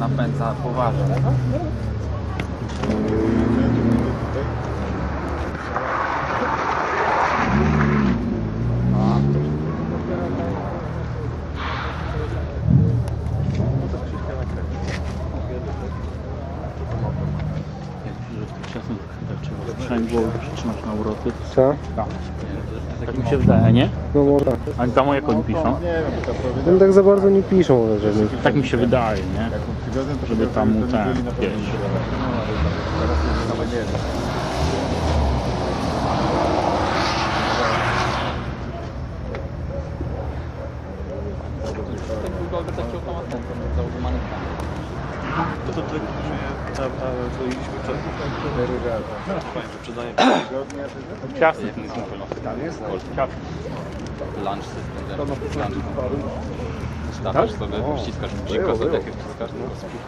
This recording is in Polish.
napędza poważnie. Sprzęgło przytrzymać na uroty. Co? Tak mi się wydaje, nie? No może. A tam jak oni piszą? Tam tak za bardzo nie piszą, że nie Tak mi się wydaje, nie? Żeby tam mu ten, wiesz. To tak to tylko zrobiliśmy Fajne wyprzedzanie. Ciasty ten jest na pewno. Tam jest? Ciasty. Lunch system. Tak. Lunch. Sobie, wciskasz bziko, zadechy tak wciskasz, no. tylko spisz.